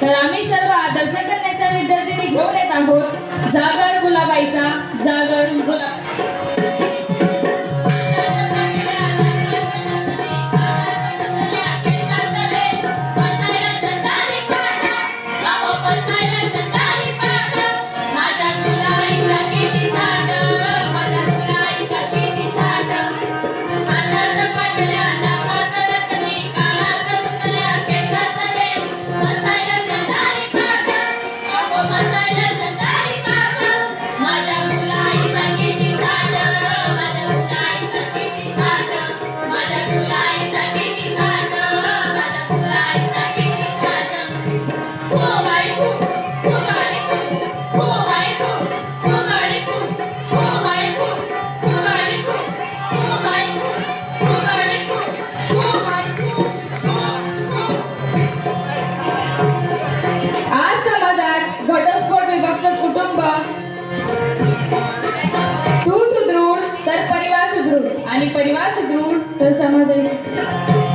तर आम्ही सर्व आदर्श करण्याच्या विद्यार्थ्यांनी घेऊन येत आहोत. जागर गुलाबाईचा जागर गुलाब परिवार सुदृढ. आणि परिवार सुदृढ तर समाज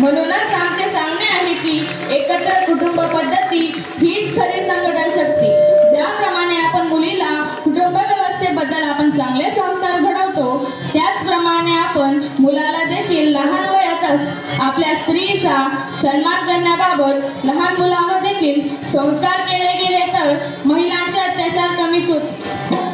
म्हणूनच आमचे सांगणे आहे की एकत्र कुटुंब पद्धती हीच खरी संघटन शक्ती. ज्याप्रमाणे आपण मुलीला कुटुंब व्यवस्थेबद्दल आपण चांगले संस्कार घडवतो त्याचप्रमाणे आपण मुलाला देखील लहान वयातच आपल्या स्त्रीचा सन्मान करण्याबाबत लहान मुलावर देखील संस्कार केले गेले तर महिलांचे अत्याचार कमीच होते.